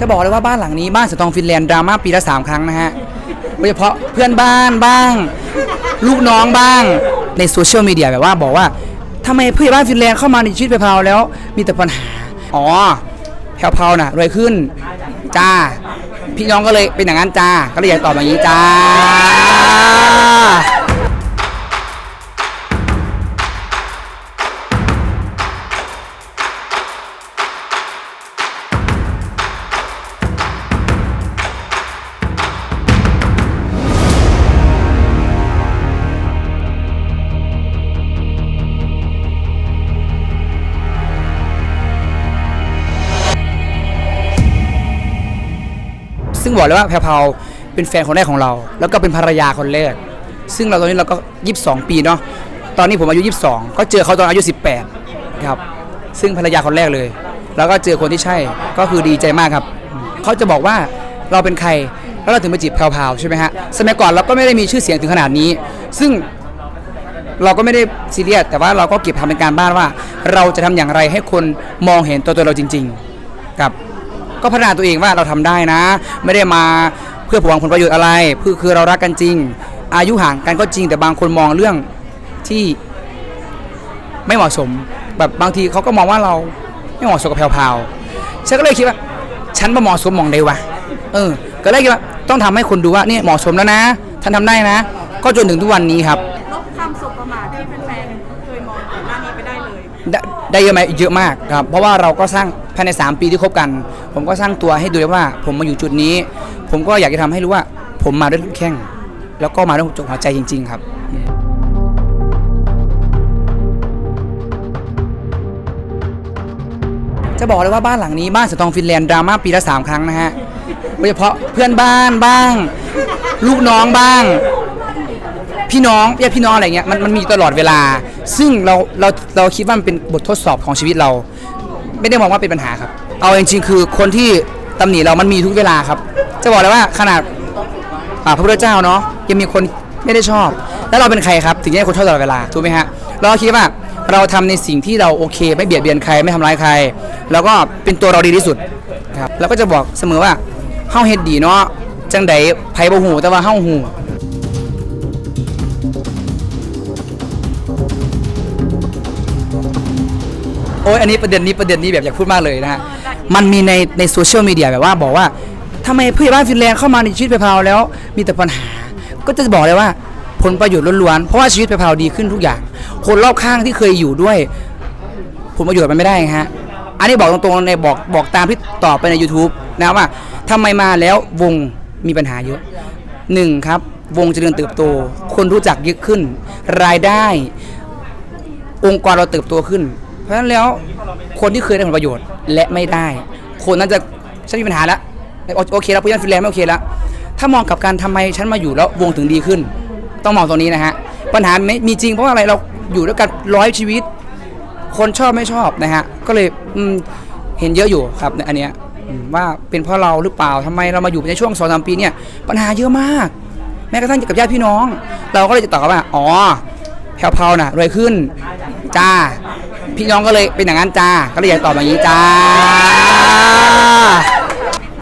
จะบอกเลยว่าบ้านหลังนี้บ้านสตองฟินแลนด์ดราม่าปีละสามครั้งนะฮะโดยเฉพาะเพื่อนบ้านบ้าง ลูกน้องบ้างในโซเชียลมีเดียแบบว่าบอกว่าทำไมผู้ใหญ่บ้านฟินแลนด์เข้ามาในชีวิตแพรวแล้วมีแต่ปัญหา อ๋อแพรวๆน่ะรวยขึ้นจ้า พี่น้องก็เลยเป็นอย่างนั้นจ้า ก็เลยอยากตอบอย่างนี้จ้า ซึ่งบอกเลยว่าแพรวๆเป็นแฟนคนแรกของเรา แล้วก็เป็นภรรยาคนแรก ซึ่งเราตอนนี้เราก็ 22 ปีเนาะตอนนี้ผมอายุ 22 ก็เจอเขาตอนอายุ 18 ครับ ซึ่งภรรยาคนแรกเลย แล้วก็เจอคนที่ใช่ก็คือดีใจมากครับ เขาจะบอกว่าเราเป็นใครแล้วเราถึงมาจีบแพรวใช่ไหมฮะสมัยก่อนเราก็ไม่ได้มีชื่อเสียงถึงขนาดนี้ ซึ่งเราก็ไม่ได้ซีเรียสแต่ว่าเราก็เก็บทำเป็นการบ้านว่า เราจะทำอย่างไรให้คนมองเห็นตัวตนเราจริง ๆ ครับ ก็พัฒนาตัวเองว่าเราทำได้นะ ไม่ได้มาเพื่อผลผลประโยชน์อะไรคือคือเรารักกันจริง อายุห่างกันก็จริง แต่บางคนมองเรื่องที่ไม่เหมาะสม แบบบางทีเขาก็มองว่าเราไม่เหมาะสมกับแพรวๆฉันก็เลยคิดว่า ฉันมาเหมาะสมมองได้วะเออ ก็เลยคิดว่าต้องทำให้คนดูว่าเนี่ยเหมาะสมแล้วนะฉันทำได้นะ ก็จนถึงทุกวันนี้ครับลบคำสบประมาทที่แฟนๆเคยมองก่อนหน้านี้ไปได้เลย ได้ได้เยอะไหมเยอะมากครับเพราะว่าเราก็สร้างภายใน 3 ปีที่คบกัน ผมก็สร้างตัวให้ดูได้ว่า ผมมาอยู่จุดนี้ ผมก็อยากจะทำให้รู้ว่า ผมมาด้วยแข้ง แล้วก็มาด้วยจหัวใจจริง ๆ ครับ จะบอกเลยว่าบ้านหลังนี้บ้านสตองฟินแลนด์ดราม่าปีละสามครั้งนะฮะโดยเฉพาะเพื่อนบ้านบ้าง ลูกน้องบ้าง พี่น้องญาติพี่น้องอะไรเงี้ยมันมันมีตลอดเวลา ซึ่งเราเราเราคิดว่ามันเป็นบททดสอบของชีวิตเรา ไม่ได้มองว่าเป็นปัญหาครับ เอาจริงๆคือคนที่ตำหนิเรามันมีทุกเวลาครับ จะบอกเลยว่าขนาดอ่าพระพุทธเจ้าเนาะยังมีคนไม่ได้ชอบ แล้วเราเป็นใครครับ ถึงจะให้คนชอบตลอดเวลาถูกไหมฮะเราคิดว่าเราทำในสิ่งที่เราโอเค ไม่เบียดเบียนใครไม่ทำร้ายใคร แล้วก็เป็นตัวเราดีที่สุดครับแล้วก็จะบอกเสมอว่าเฮาเฮ็ดดีเนาะจังใดไผบ่ฮู้แต่ว่าเฮาฮู้ อ้ยอันนี้ประเด็นนี้ประเด็นนี้แบบอยากพูดมากเลยนะฮะมันมีในในโซเชียลมีเดียแบบว่าบอกว่าทำไมผู้ใหญ่บ้านฟินแลนด์เข้ามาในชีวิตแพรวๆแล้วมีแต่ปัญหา ก็จะบอกเลยว่าผลประโยชน์ล้วนๆเพราะว่าชีวิตแพรวๆดีขึ้นทุกอย่าง คนรอบข้างที่เคยอยู่ด้วย ผลประโยชน์มันไม่ได้ไงฮะอันนี้บอกตรงๆในบอกบอกตามที่ตอบไปใน YouTube นะว่าทำไมมาแล้ววงมีปัญหาเยอะหนึ่งครับ วงเจริญเติบโต คนรู้จักเยอะขึ้น รายได้ องค์กรเราเติบโตขึ้นเพ ราะฉะนั้นแล้วคนที่เคยได้ผลประโยชน์และไม่ได้ คนนั้นจะฉันมีปัญหาแล้วโอโอเคแล้วผู้ยันฟินแลนไม่โอเคแล้วถ้ามองกับการทำไมฉันมาอยู่แล้ววงถึงดีขึ้น ต้องมองตรงนี้นะฮะปัญหาไม่มีจริงเพราะาอะไรเราอยู่ด้วยกันร้อยชีวิต คนชอบไม่ชอบนะฮะก็เลยอืเห็นเยอะอยู่ครับในอันเนี้ยว่าเป็นเพราะเราหรือเปล่าทำไมเรามาอยู่ในช่วงสองสามปีเนี่ยปัญหาเยอะมาก แม้กระทั่งกับญาติพี่น้อง เราก็เลยจะตอบว่าอ๋อแพรวๆนะรวยขึ้นจ้า พี่น้องก็เลยเป็นอย่างนั้นจ้าก็เลยอยากตอบอย่างนี้จ้า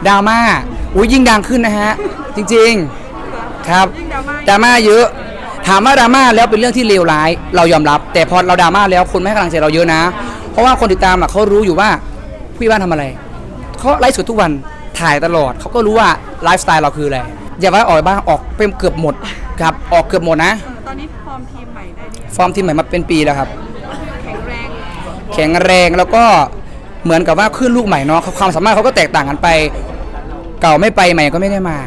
ดราม่าอุ้ยยิ่งดังขึ้นนะฮะจริงๆครับยิ่งดราม่าดราม่าเยอะ ถามว่าดราม่าแล้วเป็นเรื่องที่เลวร้าย เรายอมรับ แต่พอเราดราม่าแล้วคนไม่ให้กำลังใจเราเยอะนะ เพราะว่าคนติดตามอะเขารู้อยู่ว่าพี่บ้านทำอะไรเขาไลฟ์สดทุกวันถ่ายตลอดเขาก็รู้ว่าไลฟ์สไตล์เราคืออะไรอย่าว่าออกบ้างออกเป็นเกือบหมดครับออกเกือบหมดนะเออตอนนี้ฟอร์มทีมใหม่ได้ดีฟอร์มทีมใหม่มาเป็นปีแล้วครับแข็งแรง แข็งแรงแล้วก็เหมือนกับว่าขึ้นลูกใหม่เนาะความสามารถเขาก็แตกต่างกันไป เก่าไม่ไปใหม่ก็ไม่ได้มา